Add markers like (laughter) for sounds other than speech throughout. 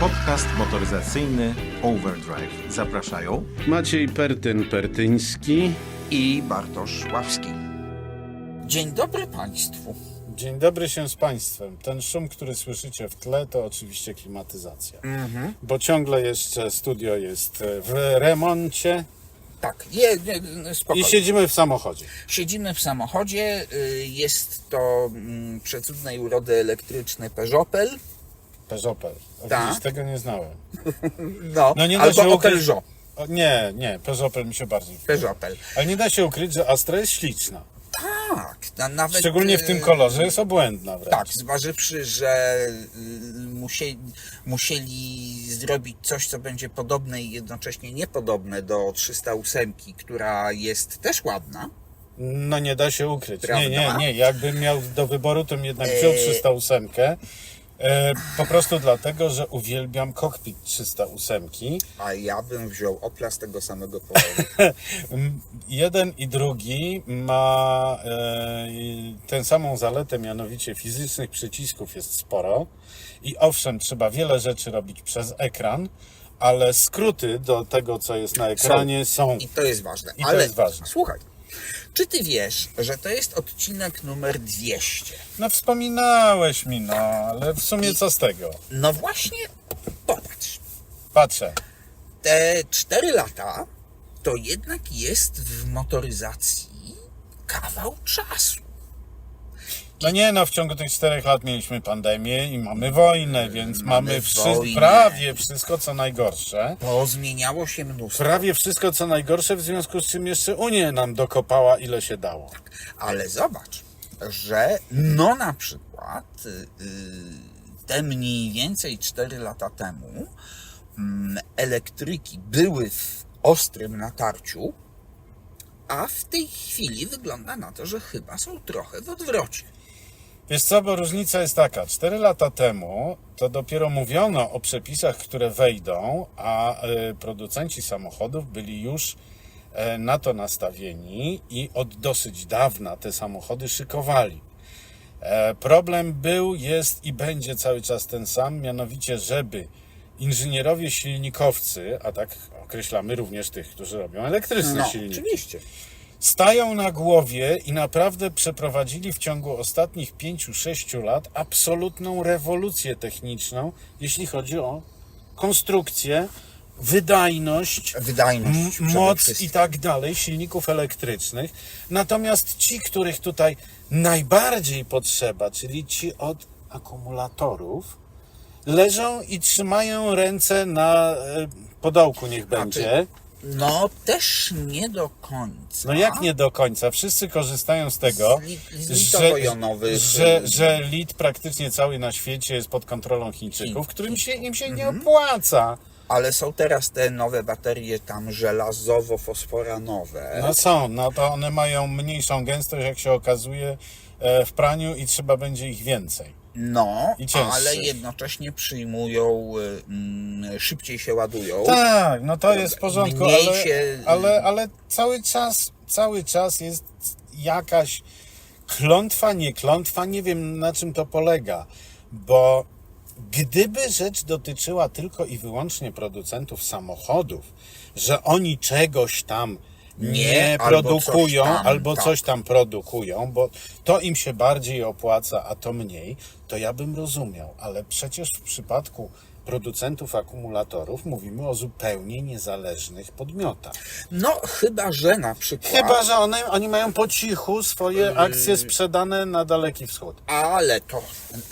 Podcast motoryzacyjny Overdrive. Zapraszają Maciej Pertyn-Pertyński. i Bartosz Ławski. Dzień dobry Państwu. Dzień dobry się z Państwem. Ten szum, który słyszycie w tle, to oczywiście klimatyzacja. Bo ciągle jeszcze studio jest w remoncie Tak, je, je, i spokojnie. siedzimy w samochodzie. Siedzimy w samochodzie. y, Jest to mm, przecudnej urody elektryczny Peugeotpel. Peugeot. Tak. Widzisz, tego nie znałem. (laughs) No, No nie da albo się Opel ukryć- Żo. O, nie, nie, Peugeot mi się bardziej podoba. Peugeotpel. Ale nie da się ukryć, że Astra jest śliczna. Tak, na, nawet... Szczególnie w tym y, kolorze jest obłędna wręcz. Tak, zważywszy, że y, musieli, musieli zrobić coś, co będzie podobne i jednocześnie niepodobne do 308, która jest też ładna. No nie da się ukryć. Prawda? Nie, nie, nie. Jakbym miał do wyboru, to bym jednak wziął Eee. 308. E, po prostu dlatego, że uwielbiam kokpit 308. A ja bym wziął Opla z tego samego powodu. (laughs) Jeden i drugi ma e, tę samą zaletę, mianowicie fizycznych przycisków jest sporo. I owszem, trzeba wiele rzeczy robić przez ekran, ale skróty do tego, co jest na ekranie są. I to jest ważne. I to Ale jest ważne. słuchaj, czy ty wiesz, że to jest odcinek numer 200? No wspominałeś mi, no, ale w sumie co z tego? No właśnie, popatrz. Patrzę. Te 4 lata to jednak jest w motoryzacji kawał czasu. No nie, no w ciągu tych czterech lat mieliśmy pandemię i mamy wojnę, więc mamy, wszy- wojnę. prawie wszystko, co najgorsze. Bo zmieniało się mnóstwo. Prawie wszystko, co najgorsze, w związku z czym jeszcze Unia nam dokopała, ile się dało. Ale zobacz, że no na przykład y, y, te mniej więcej 4 lata temu mm, elektryki były w ostrym natarciu, a w tej chwili wygląda na to, że chyba są trochę w odwrocie. Wiesz co, bo różnica jest taka. Cztery lata temu to dopiero mówiono o przepisach, które wejdą, a y, producenci samochodów byli już e, na to nastawieni i od dosyć dawna te samochody szykowali. E, Problem był, jest i będzie cały czas ten sam, mianowicie, żeby inżynierowie silnikowcy, a tak określamy również tych, którzy robią elektryczne No, silniki, oczywiście. Stają na głowie i naprawdę przeprowadzili w ciągu ostatnich 5-6 lat absolutną rewolucję techniczną, jeśli chodzi o konstrukcję, wydajność, Wydajność moc i tak dalej silników elektrycznych. Natomiast ci, których tutaj najbardziej potrzeba, czyli ci od akumulatorów, leżą i trzymają ręce na e, podołku, niech będzie. No też nie do końca. No jak nie do końca? Wszyscy korzystają z tego, Z li- z że, litowo-jonowych, że, że lit praktycznie cały na świecie jest pod kontrolą Chińczyków, którym się, im się nie Mhm. opłaca. Ale są teraz te nowe baterie tam żelazowo-fosforanowe. No są, no to one mają mniejszą gęstość, jak się okazuje, e, w praniu i trzeba będzie ich więcej. No, ale jednocześnie przyjmują, y, mm, szybciej się ładują. Tak, no to jest w porządku, Mniej ale, się- ale, ale cały czas, cały czas jest jakaś klątwa, nie klątwa, nie wiem na czym to polega, bo gdyby rzecz dotyczyła tylko i wyłącznie producentów samochodów, że oni czegoś tam nie, Nie, albo produkują coś tam, albo tak. coś tam produkują, bo to im się bardziej opłaca, a to mniej, to ja bym rozumiał, ale przecież w przypadku producentów akumulatorów mówimy o zupełnie niezależnych podmiotach. No, chyba, że na przykład. Chyba, że one, oni mają po cichu swoje akcje sprzedane na Daleki Wschód. Ale to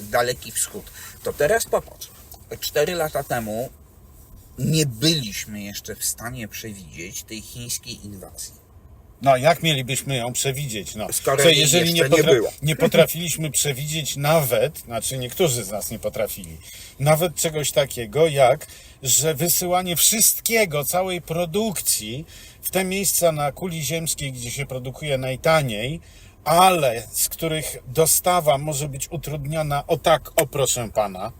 daleki wschód. To teraz popatrz. Cztery lata temu nie byliśmy jeszcze w stanie przewidzieć tej chińskiej inwazji. No, jak mielibyśmy ją przewidzieć? No, Skoro Co, jeżeli nie, nie potra- było. nie potrafiliśmy przewidzieć nawet, znaczy niektórzy z nas nie potrafili, nawet czegoś takiego jak, że wysyłanie wszystkiego, całej produkcji w te miejsca na kuli ziemskiej, gdzie się produkuje najtaniej, ale z których dostawa może być utrudniona o tak, o proszę pana,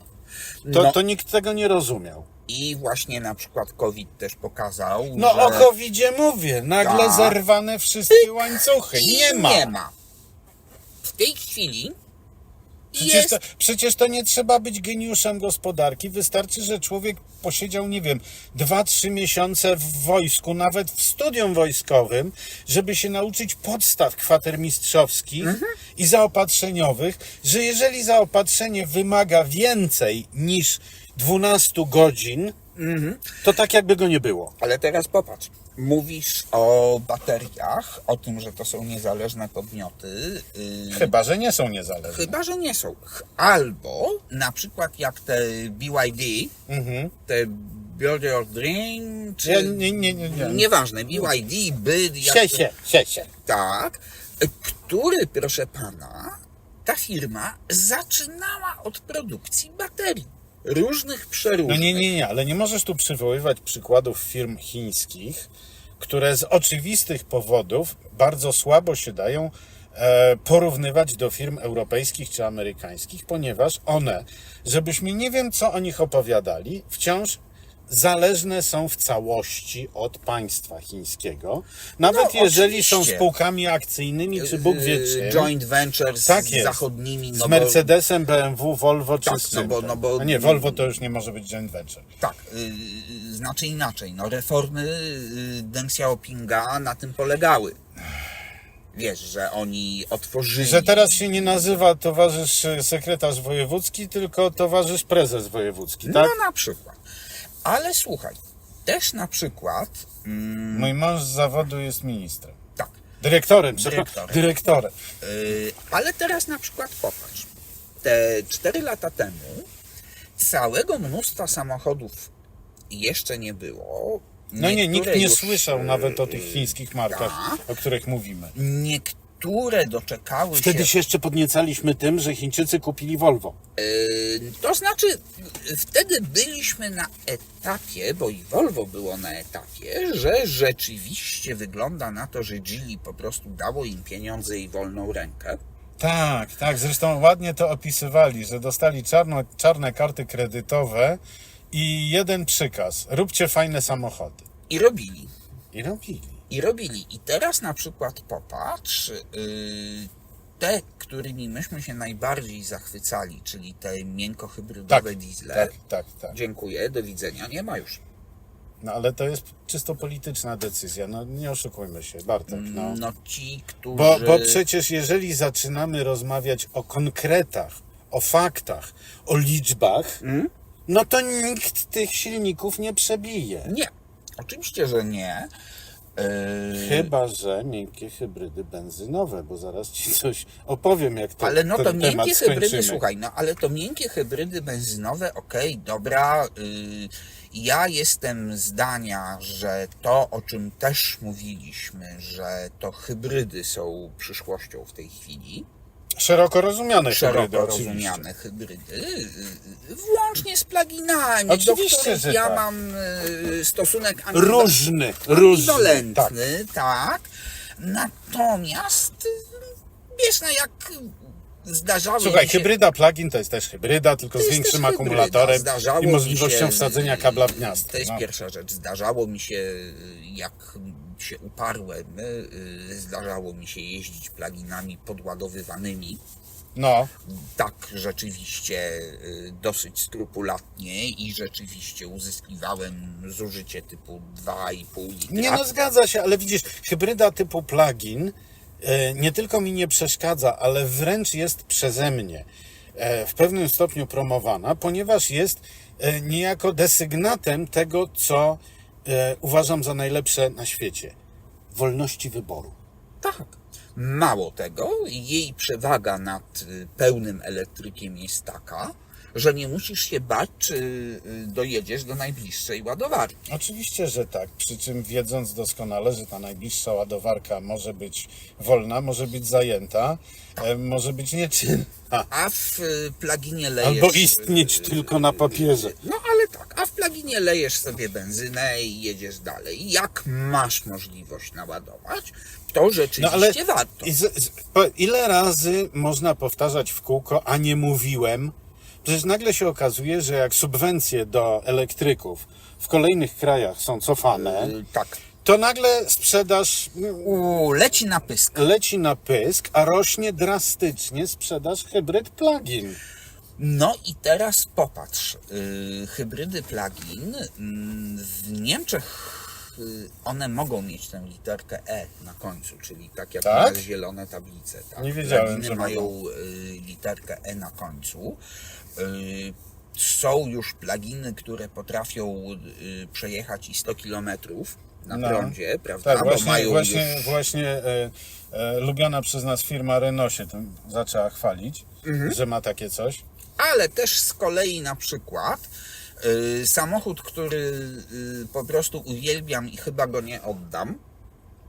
to, No. to nikt tego nie rozumiał. I właśnie na przykład COVID też pokazał, No że o covidzie mówię, nagle Tak. zerwane wszystkie łańcuchy, I nie ma. nie ma. W tej chwili Przecież jest to, przecież to nie trzeba być geniuszem gospodarki. Wystarczy, że człowiek posiedział, nie wiem, 2-3 miesiące w wojsku, nawet w studium wojskowym, żeby się nauczyć podstaw kwatermistrzowskich i zaopatrzeniowych, że jeżeli zaopatrzenie wymaga więcej niż 12 godzin, to tak jakby go nie było. Ale teraz popatrz. Mówisz o bateriach, o tym, że to są niezależne podmioty. Yy, Chyba, że nie są niezależne. Chyba, że nie są. Albo na przykład jak te BYD, Mhm. te Build Your Dream, czy... Ja, nie, nie, nie, nie. Nieważne, BYD, BYD, jak Sie to- się, sie się. tak, który, proszę pana, ta firma zaczynała od produkcji baterii. Różnych No przeróżnych. nie, nie, nie, ale nie możesz tu przywoływać przykładów firm chińskich, które z oczywistych powodów bardzo słabo się dają e, porównywać do firm europejskich czy amerykańskich, ponieważ one, żebyśmy nie wiem co o nich opowiadali, wciąż zależne są w całości od państwa chińskiego. Nawet No, jeżeli są spółkami akcyjnymi, czy Bóg wie czym. Joint venture z Tak jest. zachodnimi. Z no bo- Mercedesem, BMW, Volvo czy Tak, z no bo- no bo- nie, Volvo to już nie może być joint venture. Tak, yy, znaczy inaczej. No, reformy yy, Deng Xiaopinga na tym polegały. Wiesz, że oni otworzyli. Że teraz się nie nazywa towarzysz sekretarz wojewódzki, tylko towarzysz prezes wojewódzki, tak? No na przykład. Ale słuchaj, też na przykład. Mm, Mój mąż z zawodu jest ministrem. tak. Dyrektorem. Dyrektorem. Dyrektorem. Yy, ale teraz na przykład popatrz. Te 4 lata temu całego mnóstwa samochodów jeszcze nie było. No nie, nikt Niektóre nie już, słyszał nawet o tych chińskich markach, tak. o których mówimy. Niektóre doczekały Wtedy się. się jeszcze podniecaliśmy tym, że Chińczycy kupili Volvo. Yy, to znaczy, wtedy byliśmy na etapie, bo i Volvo było na etapie, że rzeczywiście wygląda na to, że Geely po prostu dało im pieniądze i wolną rękę. Tak, tak. Zresztą ładnie to opisywali, że dostali czarno, czarne karty kredytowe i jeden przykaz. Róbcie fajne samochody. I robili. I robili. I robili. I teraz na przykład popatrz, yy, te, którymi myśmy się najbardziej zachwycali, czyli te miękkohybrydowe Tak, diesle. tak, tak, tak. Dziękuję, do widzenia, nie ma już. No ale to jest czysto polityczna decyzja. No nie oszukujmy się, Bartek. No. No ci, którzy... Bo, bo przecież jeżeli zaczynamy rozmawiać o konkretach, o faktach, o liczbach, Mm? no to nikt tych silników nie przebije. Nie, oczywiście, że nie. Yy, Chyba, że miękkie hybrydy benzynowe, bo zaraz ci coś opowiem, jak to ale no to miękkie skończymy. hybrydy, słuchaj, no ale to miękkie hybrydy benzynowe, okej, dobra. Yy, ja jestem zdania, że to, o czym też mówiliśmy, że to hybrydy są przyszłością w tej chwili, Szeroko rozumiane hybrydy szeroko oczywiście. rozumiane hybrydy, włącznie z pluginami, Oczywiście, do których ja tak. mam yy, stosunek Różny, różny. Tak. tak. Natomiast y, wiesz, no jak zdarzało Słuchaj, się... hybryda plug-in to jest też hybryda, tylko z większym akumulatorem i możliwością się- wsadzenia kabla w gniazdo. To jest no. pierwsza rzecz. Zdarzało mi się, jak się uparłem, y, zdarzało mi się jeździć pluginami podładowywanymi. no, Tak, rzeczywiście y, dosyć skrupulatnie i rzeczywiście uzyskiwałem zużycie typu 2,5 litra. Nie no, zgadza się, ale widzisz, hybryda typu plug-in nie tylko mi nie przeszkadza, ale wręcz jest przeze mnie e, w pewnym stopniu promowana, ponieważ jest e, niejako desygnatem tego, co e, uważam za najlepsze na świecie. Wolności wyboru. Tak. Mało tego, jej przewaga nad y, pełnym elektrykiem jest taka, że nie musisz się bać, czy y, dojedziesz do najbliższej ładowarki. Oczywiście, że tak. Przy czym wiedząc doskonale, że ta najbliższa ładowarka może być wolna, może być zajęta, e, może być nieczynna. A w y, pluginie lejesz... Albo istnieć y, tylko na papierze. No ale tak, a w pluginie lejesz sobie benzynę i jedziesz dalej. Jak masz możliwość naładować, to rzeczywiście No warto. ile razy można powtarzać w kółko, a nie mówiłem? Przecież nagle się okazuje, że jak subwencje do elektryków w kolejnych krajach są cofane, Y, tak, to nagle sprzedaż U, leci na pysk. leci na pysk, a rośnie drastycznie sprzedaż hybryd plug-in. No i teraz popatrz, yy, hybrydy plug-in mm, w Niemczech yy, one mogą mieć tę literkę E na końcu, czyli tak jak Tak? zielone tablice. Tak? Nie wiedziałem, Pluginy że mają mogą. yy, literkę E na końcu. Yy, są już pluginy, które potrafią yy, przejechać i 100 km na No. prądzie, prawda? Tak, właśnie, mają właśnie, już... właśnie e, e, lubiana przez nas firma Renault się tym zaczęła chwalić, Mhm. że ma takie coś. ale też z kolei na przykład y, samochód, który y, po prostu uwielbiam i chyba go nie oddam,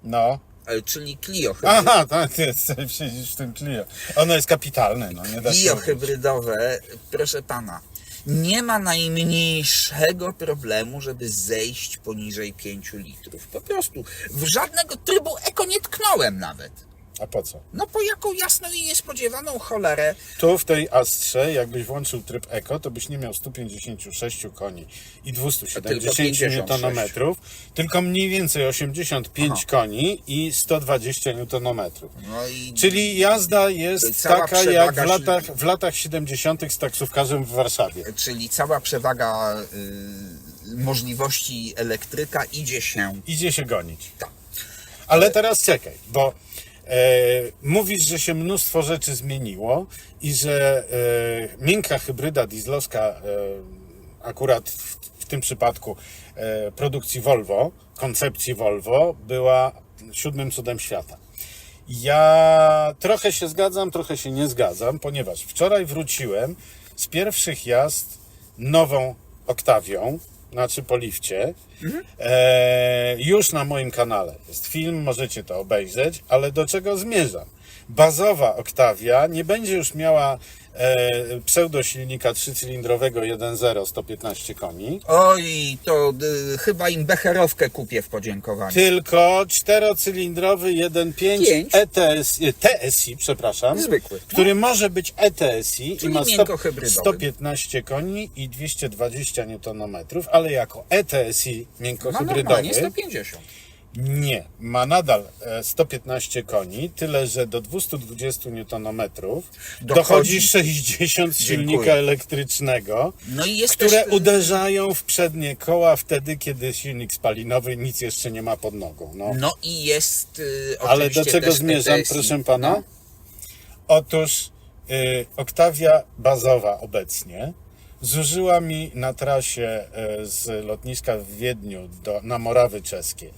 No. Y, czyli Clio, Aha, tak, ty siedzisz w tym Clio. Ono jest kapitalne, no nie da się Clio hybrydowe, proszę pana, nie ma najmniejszego problemu, żeby zejść poniżej 5 litrów. Po prostu w żadnego trybu eko nie tknąłem nawet. A po co? No po jaką jasną i niespodziewaną cholerę Tu w tej Astrze, jakbyś włączył tryb Eco, to byś nie miał 156 koni i 270 56. Nm, tylko mniej więcej 85 Aha. koni i 120 Nm. no i Czyli jazda jest taka jak w latach, w latach 70. z taksówkarzem w Warszawie. czyli cała przewaga y, możliwości elektryka idzie się Idzie się gonić. tak. Ale teraz czekaj, bo mówisz, że się mnóstwo rzeczy zmieniło i że e, miękka hybryda dieslowska, e, akurat w, tym przypadku e, produkcji Volvo, koncepcji Volvo, była siódmym cudem świata. Ja trochę się zgadzam, trochę się nie zgadzam, ponieważ wczoraj wróciłem z pierwszych jazd nową Oktawią, znaczy po lifcie. E, już na moim kanale jest film, możecie to obejrzeć, ale do czego zmierzam? Bazowa Oktawia nie będzie już miała e, pseudosilnika trzycylindrowego 1.0 115 koni, Oj, to y, chyba im becherowkę kupię w podziękowaniu. tylko czterocylindrowy 1.5 Pięć. ETS, e, TSI, przepraszam, Zwykły. który może być ETSI i Czyli ma sto, miękkohybrydowy. 115 koni i 220 Nm, ale jako ETSI Ma normalnie miękkohybrydowy 150. nie, ma nadal e, 115 koni, tyle że do 220 Nm dochodzi, Dochodzi. 60 silnika Dziękuję. elektrycznego, No które też, y, uderzają w przednie koła wtedy, kiedy silnik spalinowy nic jeszcze nie ma pod nogą. No. No i jest y, Ale do czego zmierzam, proszę pana? No. Otóż y, Oktawia bazowa obecnie zużyła mi na trasie z lotniska w Wiedniu do, na Morawy Czeskie e,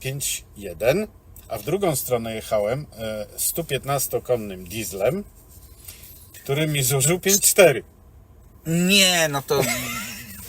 5.1, a w drugą stronę jechałem e, 115-konnym dieslem, który mi zużył 5.4. Nie, no to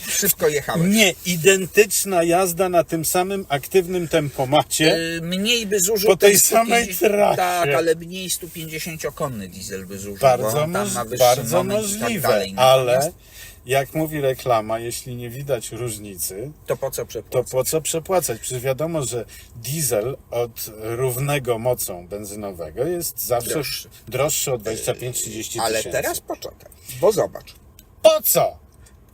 szybko jechałem. Nie, identyczna jazda na tym samym aktywnym tempomacie. Y, Mniej by zużył Po tej ten samej 150 trasie. Tak, ale mniej 150-konny diesel by zużył. Bardzo, moż, bardzo i możliwe, tak dalej. ale Natomiast jak mówi reklama, jeśli nie widać różnicy, To po co to przepłacać? po co przepłacać? Przecież wiadomo, że diesel od równego mocą benzynowego jest zawsze Droższy. droższy o 25-30 Ale tysięcy. teraz poczekaj, bo zobacz. Po co?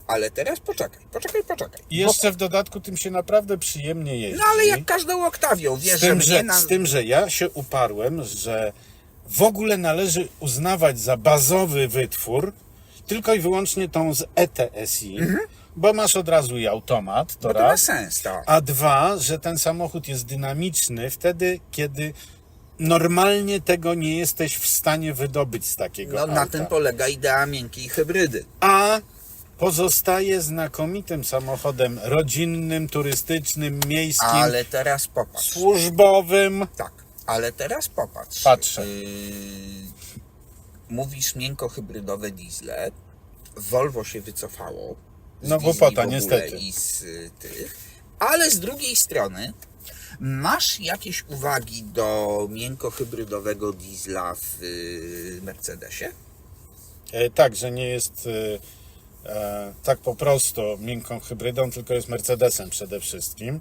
Ale teraz poczekaj, poczekaj, poczekaj. I jeszcze w dodatku tym się naprawdę przyjemnie jeździ. No ale jak każdą oktawią, wiesz, z tym, że na... z tym, że ja się uparłem, że w ogóle należy uznawać za bazowy wytwór tylko i wyłącznie tą z ETSI, bo masz od razu i automat, to Mhm. Bo to ma raz. sens, tak. A dwa, że ten samochód jest dynamiczny wtedy, kiedy normalnie tego nie jesteś w stanie wydobyć z takiego No auta. na tym polega idea miękkiej hybrydy. A pozostaje znakomitym samochodem rodzinnym, turystycznym, miejskim, Ale teraz popatrz. służbowym. Tak, ale teraz popatrz. Patrzę. Yy, mówisz miękko-hybrydowe diesle. Volvo się wycofało. z No, głupota, niestety. I z y, tych. Ale z drugiej strony masz jakieś uwagi do miękko-hybrydowego diesla w y, Mercedesie? E, tak, że nie jest e, e, tak po prostu miękką hybrydą, tylko jest Mercedesem przede wszystkim.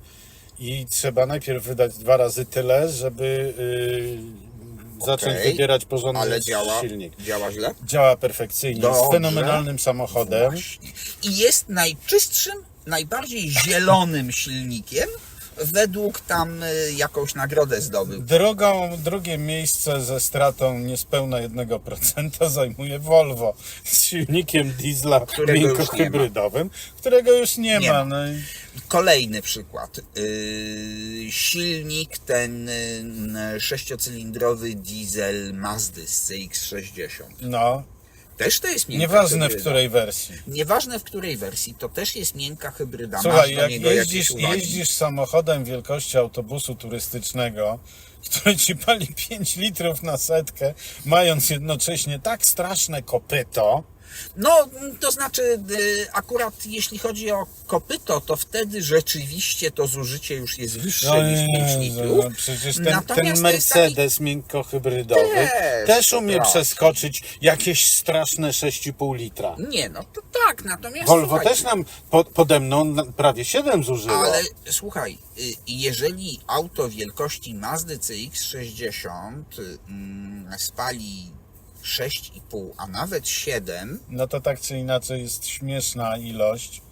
I trzeba najpierw wydać dwa razy tyle, żeby y, zacząć Okej, wybierać porządny Ale działa, silnik. działa źle? Działa perfekcyjnie, Dobrze. jest fenomenalnym samochodem. Właśnie. I jest najczystszym, najbardziej zielonym silnikiem według tam y, jakąś nagrodę zdobył. Drugą, drugie miejsce ze stratą niespełna 1% zajmuje Volvo z silnikiem diesla miękkohybrydowym, którego już nie, Nie ma. ma. No Kolejny przykład. Yy, silnik ten yy, sześciocylindrowy diesel Mazdy z CX-60. no, Też to jest miękka nieważne w hybryda. której wersji. Nieważne w której wersji, to też jest miękka hybryda. Słuchaj, jak jeździsz, jeździsz samochodem wielkości autobusu turystycznego, który ci pali 5 litrów na setkę, mając jednocześnie tak straszne kopyto, No, to znaczy, y, akurat jeśli chodzi o kopyto, to wtedy rzeczywiście to zużycie już jest wyższe No niż 5 Jezu, litrów. no przecież ten, ten jest taki- Mercedes miękkohybrydowy Też, też umie proszę. przeskoczyć jakieś straszne 6,5 litra. Nie, no to tak, natomiast Volvo słuchaj, też nam po, pode mną prawie 7 zużyło. Ale słuchaj, y, jeżeli auto wielkości Mazdy CX-60 y, mm, spali 6,5, a nawet 7, No to tak czy inaczej jest śmieszna ilość,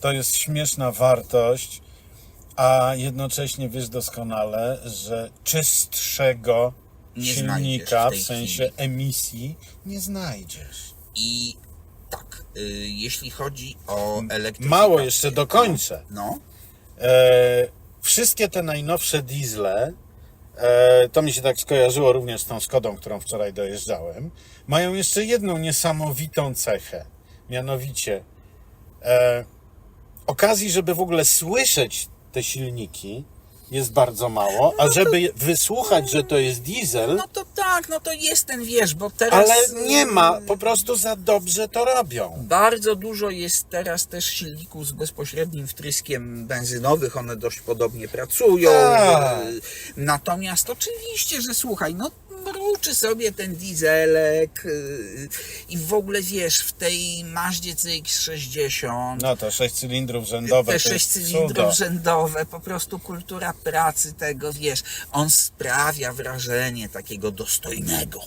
to jest śmieszna wartość, a jednocześnie wiesz doskonale, że czystszego Nie silnika w w, sensie chwili. emisji nie znajdziesz. i tak, y, jeśli chodzi o elektryfikację... Mało jeszcze dokończę. No, E, wszystkie te najnowsze diesle, to mi się tak skojarzyło również z tą Skodą, którą wczoraj dojeżdżałem, mają jeszcze jedną niesamowitą cechę. Mianowicie e, okazji, żeby w ogóle słyszeć te silniki jest bardzo mało, a żeby je- wysłuchać, że to jest diesel, no to tak, no to jest ten, wiesz, bo teraz... ale nie ma, y, po prostu za dobrze to robią. Bardzo dużo jest teraz też silników z bezpośrednim wtryskiem benzynowych, one dość podobnie pracują. Tak. Y, Natomiast oczywiście, że słuchaj, no mruczy sobie ten dieselek y, i w ogóle wiesz, w tej Maździe CX-60 No to 6 cylindrów rzędowe, te sześć jest cudo. cylindrów rzędowe, po prostu kultura pracy tego, wiesz, on sprawia wrażenie takiego dostojnego.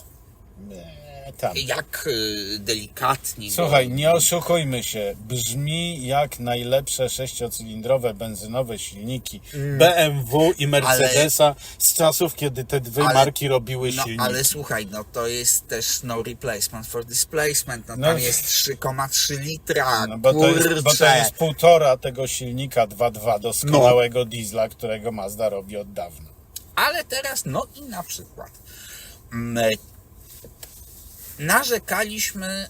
Nie, tam. Jak y, delikatnie. Słuchaj, go- nie oszukujmy się. Brzmi jak najlepsze sześciocylindrowe benzynowe silniki BMW i Mercedesa z czasów, kiedy te dwie Ale- marki robiły No, silniki. ale słuchaj, no to jest też no replacement for displacement, no, No, tam jest 3,3 litra, No, bo, to jest, bo to jest półtora tego silnika 2.2 doskonałego diesla, którego Mazda robi od dawna. Ale teraz, no i na przykład, mm, narzekaliśmy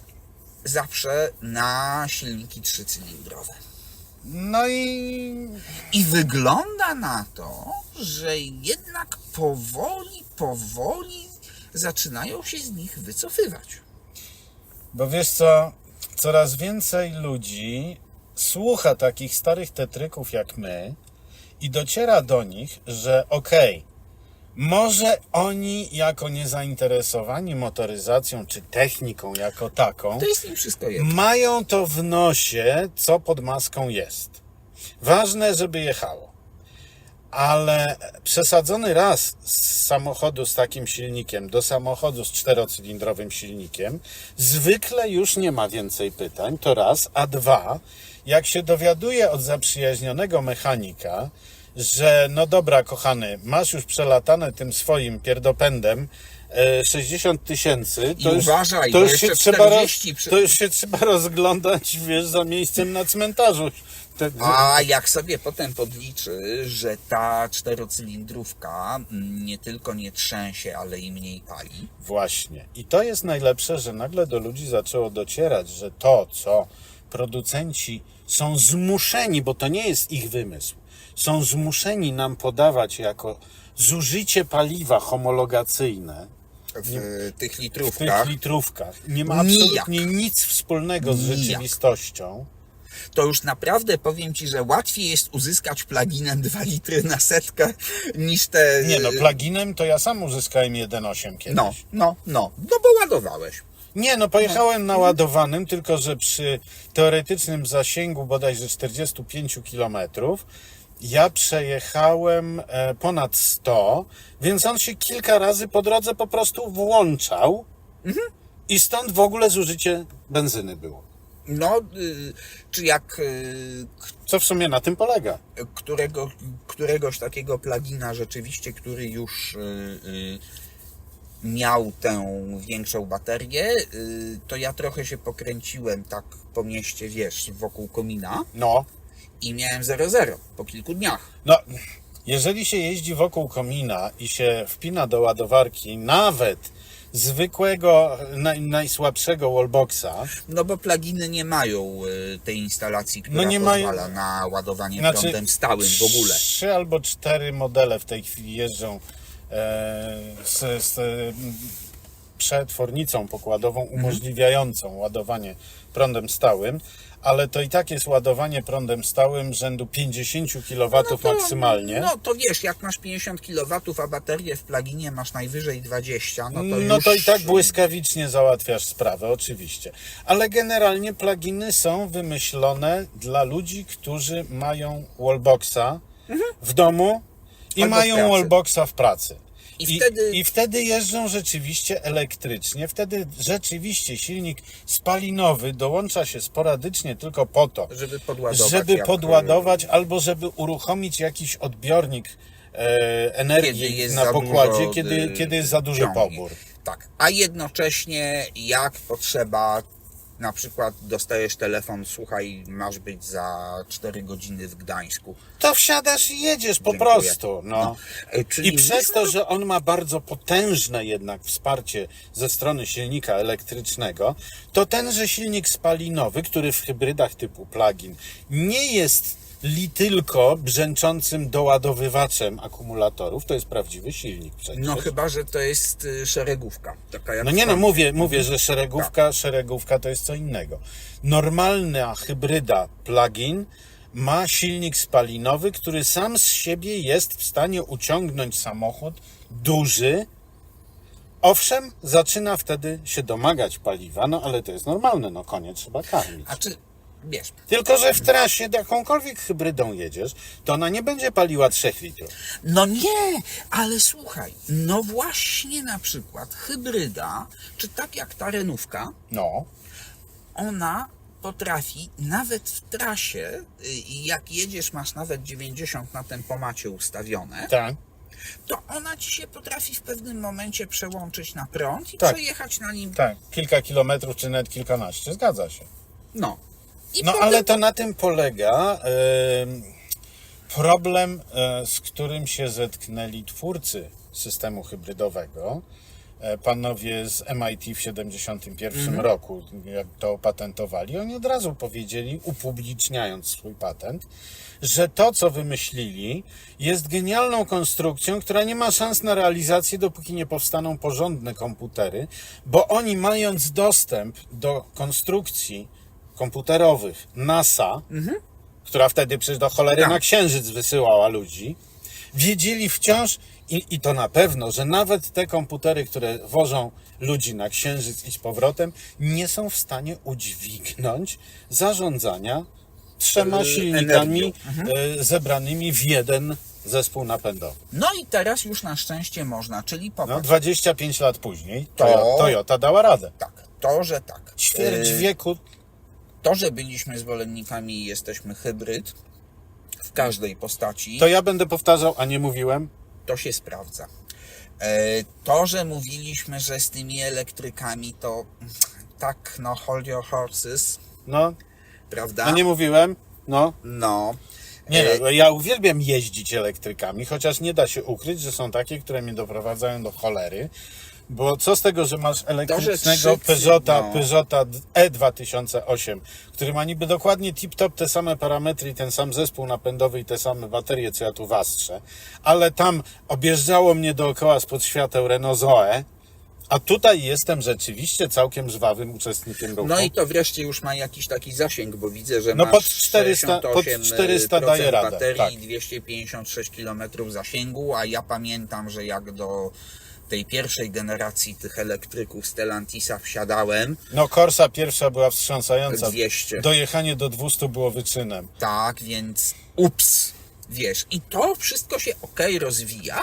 zawsze na silniki trzycylindrowe. No i I wygląda na to, że jednak powoli, powoli zaczynają się z nich wycofywać. Bo wiesz co, coraz więcej ludzi słucha takich starych tetryków jak my i dociera do nich, że okej, może oni jako niezainteresowani motoryzacją czy techniką jako taką, To jest im wszystko jedno. mają to w nosie, co pod maską jest. Ważne, żeby jechało. Ale przesadzony raz z samochodu z takim silnikiem do samochodu z czterocylindrowym silnikiem, zwykle już nie ma więcej pytań, to raz, a dwa, jak się dowiaduje od zaprzyjaźnionego mechanika, że no dobra, kochany, masz już przelatane tym swoim pierdopędem e, 60 tysięcy, I to już, uważaj, to już się trzeba roz, 40 przy- to już się trzeba rozglądać, wiesz, za miejscem na cmentarzu. A jak sobie potem podliczy, że ta czterocylindrówka mm, nie tylko nie trzęsie, ale i mniej pali, Właśnie. I to jest najlepsze, że nagle do ludzi zaczęło docierać, że to, co producenci są zmuszeni, bo to nie jest ich wymysł, są zmuszeni nam podawać jako zużycie paliwa homologacyjne w tych w tych litrówkach, litrówkach nie ma Nijak. absolutnie nic wspólnego z Nijak. rzeczywistością. to już naprawdę powiem Ci, że łatwiej jest uzyskać pluginem 2 litry na setkę niż te... Nie no, pluginem to ja sam uzyskałem 1.8 kiedyś. No, no, no, no bo ładowałeś. Nie, no pojechałem naładowanym, tylko że przy teoretycznym zasięgu bodajże 45 km ja przejechałem e, ponad 100, więc on się kilka razy po drodze po prostu włączał i stąd w ogóle zużycie benzyny było. No, y, czy jak y, Co w sumie na tym polega? którego, któregoś takiego plugina rzeczywiście, który już y, miał tę większą baterię, to ja trochę się pokręciłem tak po mieście, wiesz, wokół komina No, i miałem 0,0 po kilku dniach. no, jeżeli się jeździ wokół komina i się wpina do ładowarki nawet zwykłego, naj, najsłabszego wallboxa, No bo pluginy nie mają y, tej instalacji, która No nie mają- pozwala na ładowanie Znaczy, prądem stałym w ogóle. Trzy albo cztery modele w tej chwili jeżdżą e, z, z przetwornicą pokładową Mhm. umożliwiającą ładowanie prądem stałym, ale to i tak jest ładowanie prądem stałym rzędu 50 kW maksymalnie. No to wiesz, jak masz 50 kW, a baterię w pluginie masz najwyżej 20, no to No już... to i tak błyskawicznie załatwiasz sprawę, oczywiście. Ale generalnie pluginy są wymyślone dla ludzi, którzy mają wallboxa w domu i Mhm. Albo mają wallboxa w pracy. I wtedy- I wtedy jeżdżą rzeczywiście elektrycznie. Wtedy rzeczywiście silnik spalinowy dołącza się sporadycznie tylko po to, Żeby podładować. żeby jak, podładować albo żeby uruchomić jakiś odbiornik e, energii na pokładzie, dużo, kiedy, kiedy jest za duży pobór. Tak, a jednocześnie jak potrzeba, na przykład dostajesz telefon, słuchaj, masz być za 4 godziny w Gdańsku. To wsiadasz i jedziesz po Dziękuję. prostu. No. E, Czyli I przez to, że on ma bardzo potężne jednak wsparcie ze strony silnika elektrycznego, to tenże silnik spalinowy, który w hybrydach typu plug-in nie jest li tylko brzęczącym doładowywaczem akumulatorów, to jest prawdziwy silnik przecież. No chyba, że to jest y, szeregówka. Taka jak No nie no, mówię, mówię, że szeregówka, szeregówka to jest co innego. Normalna hybryda plug-in ma silnik spalinowy, który sam z siebie jest w stanie uciągnąć samochód duży. Owszem, zaczyna wtedy się domagać paliwa, no ale to jest normalne, no konie trzeba karmić. A czy, Tylko, że w trasie jakąkolwiek hybrydą jedziesz, to ona nie będzie paliła 3 litrów. No nie, ale słuchaj, no właśnie na przykład hybryda, czy tak jak ta renówka, No, ona potrafi nawet w trasie, y, jak jedziesz, masz nawet 90 na tempomacie ustawione, tak. to ona ci się potrafi w pewnym momencie przełączyć na prąd i Tak. przejechać na nim. Tak, kilka kilometrów czy nawet kilkanaście, zgadza się. No. I No ale to na tym polega em, problem, e, z którym się zetknęli twórcy systemu hybrydowego. E, Panowie z MIT w 71 roku, jak to opatentowali, oni od razu powiedzieli, upubliczniając swój patent, że to, co wymyślili, jest genialną konstrukcją, która nie ma szans na realizację, dopóki nie powstaną porządne komputery, bo oni mając dostęp do konstrukcji komputerowych NASA, która wtedy przecież do cholery Tak. na księżyc wysyłała ludzi, wiedzieli wciąż i, i to na pewno, że nawet te komputery, które wożą ludzi na księżyc i z powrotem, nie są w stanie udźwignąć zarządzania trzema Yy, silnikami energią. e, zebranymi w jeden zespół napędowy. No i teraz już na szczęście można, czyli No, popatrz, 25 lat później To- Toyota, dała radę. tak, to, że tak. Ćwierć Y, wieku To, że byliśmy zwolennikami i jesteśmy hybryd w każdej postaci, to ja będę powtarzał, a nie mówiłem. to się sprawdza. E, To, że mówiliśmy, że z tymi elektrykami to tak, no hold your horses, No, prawda? a nie mówiłem. No, No. Nie, E, no, ja uwielbiam jeździć elektrykami, chociaż nie da się ukryć, że są takie, które mnie doprowadzają do cholery. Bo co z tego, że masz elektrycznego trzy- Peugeota, no. Peugeota E2008, który ma niby dokładnie tip-top te same parametry ten sam zespół napędowy i te same baterie, co ja tu wastrzę, ale tam objeżdżało mnie dookoła spod świateł Renault Zoe, a tutaj jestem rzeczywiście całkiem żwawym uczestnikiem ruchu. No i to wreszcie już ma jakiś taki zasięg, bo widzę, że No masz pod 400 pod 68% 400 daje radę, baterii, tak. 256 km zasięgu, a ja pamiętam, że jak do tej pierwszej generacji tych elektryków Stellantisa wsiadałem, No Corsa pierwsza była wstrząsająca. 200. Dojechanie do 200 było wyczynem. Tak, więc ups, wiesz, i to wszystko się ok rozwija,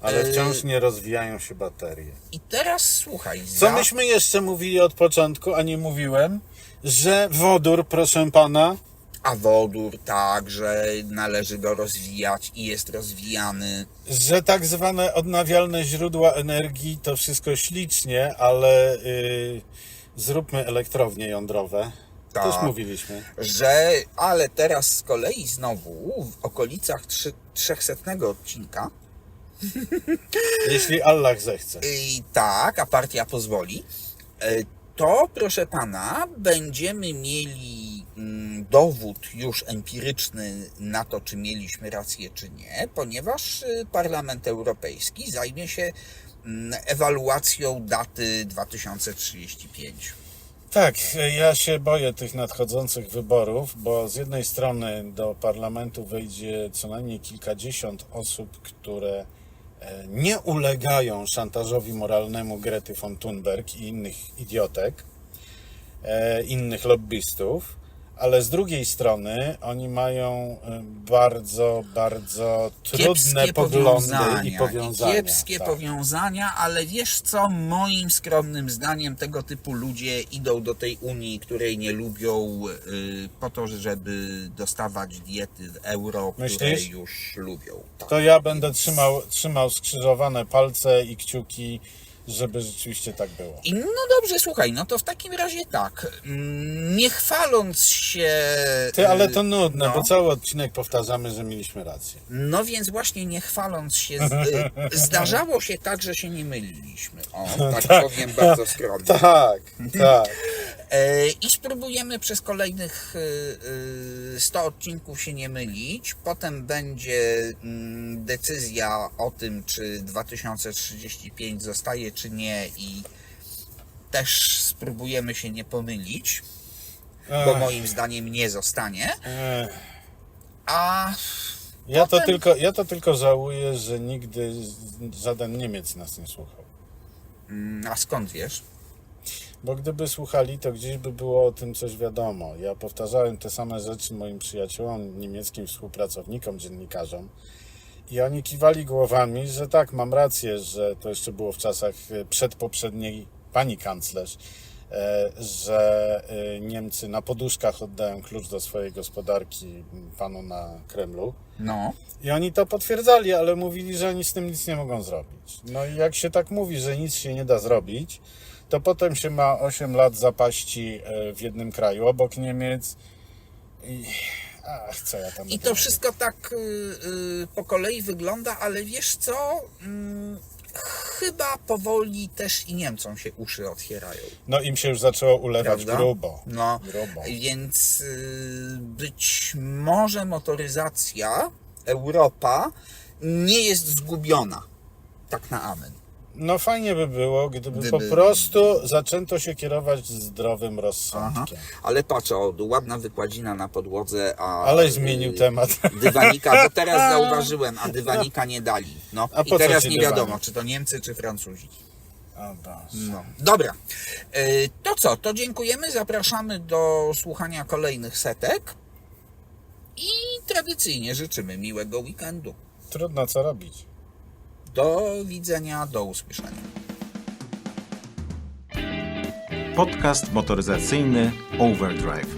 Ale E, wciąż nie rozwijają się baterie. I teraz słuchaj. Co za- myśmy jeszcze mówili od początku, a nie mówiłem? Że wodór, proszę pana, A wodór także należy go rozwijać i jest rozwijany. że tak zwane odnawialne źródła energii to wszystko ślicznie, ale y, zróbmy elektrownie jądrowe. Tak. Też mówiliśmy. Że, ale teraz z kolei znowu w okolicach trzy- 300 odcinka (laughs) Jeśli Allah zechce. I tak, a partia pozwoli, e, to proszę pana, będziemy mieli dowód już empiryczny na to, czy mieliśmy rację, czy nie, ponieważ y, Parlament Europejski zajmie się mm, ewaluacją daty 2035. Tak, ja się boję tych nadchodzących wyborów, bo z jednej strony do parlamentu wejdzie co najmniej kilkadziesiąt osób, które e, nie ulegają szantażowi moralnemu Grety von Thunberg i innych idiotek, e, innych lobbystów, ale z drugiej strony oni mają e, bardzo, bardzo trudne poglądy i powiązania. Kiepskie tak. powiązania, ale wiesz co, moim skromnym zdaniem tego typu ludzie idą do tej Unii, której nie lubią y, po to, żeby dostawać diety w euro, które Myślisz? już lubią. Tak. To ja będę trzymał, trzymał skrzyżowane palce i kciuki, żeby rzeczywiście tak było. I no dobrze, słuchaj, no to w takim razie tak, mm, nie chwaląc się... Ty, ale y, to nudne, no. bo cały odcinek powtarzamy, że mieliśmy rację. No więc właśnie nie chwaląc się, y, (laughs) zdarzało się tak, że się nie myliliśmy. O, (laughs) tak powiem bardzo skromnie. Tak, tak. (laughs) E, I spróbujemy przez kolejnych y, y, 100 odcinków się nie mylić. Potem będzie mm, decyzja o tym, czy 2035 zostaje, czy nie i też spróbujemy się nie pomylić, bo moim zdaniem nie zostanie. A Ja, to Potem- tylko, ja to tylko żałuję, że nigdy żaden Niemiec nas nie słuchał. Mm, A skąd wiesz? Bo gdyby słuchali, to gdzieś by było o tym coś wiadomo. Ja powtarzałem te same rzeczy moim przyjaciołom, niemieckim współpracownikom, dziennikarzom. I oni kiwali głowami, że tak, mam rację, że to jeszcze było w czasach e, przedpoprzedniej pani kanclerz, e, że e, Niemcy na poduszkach oddają klucz do swojej gospodarki panu na Kremlu. No, I oni to potwierdzali, ale mówili, że oni z tym nic nie mogą zrobić. No i jak się tak mówi, że nic się nie da zrobić, to potem się ma 8 lat zapaści e, w jednym kraju obok Niemiec i ach, co ja tam i to wszystko tak y, y, po kolei wygląda, ale wiesz co? Mm, chyba powoli też i Niemcom się uszy otwierają. No im się już zaczęło ulewać Prawda? grubo. No, Grubo. więc y, być może motoryzacja Europa nie jest zgubiona. Tak na amen. No fajnie by było, gdyby, Gdyby- po prostu zaczęto się kierować zdrowym Aha. rozsądkiem. Ale patrz, o, ładna wykładzina na podłodze, a... Ale zmienił y, temat. Dywanika, bo teraz (laughs) zauważyłem, a dywanika nie dali. No A i po co teraz ci nie wiadomo, czy to Niemcy, czy Francuzi. O Boże. No. Dobra. Y, To co, to dziękujemy, zapraszamy do słuchania kolejnych setek i tradycyjnie życzymy miłego weekendu. Trudno co robić. Do widzenia, do usłyszenia. Podcast motoryzacyjny Overdrive.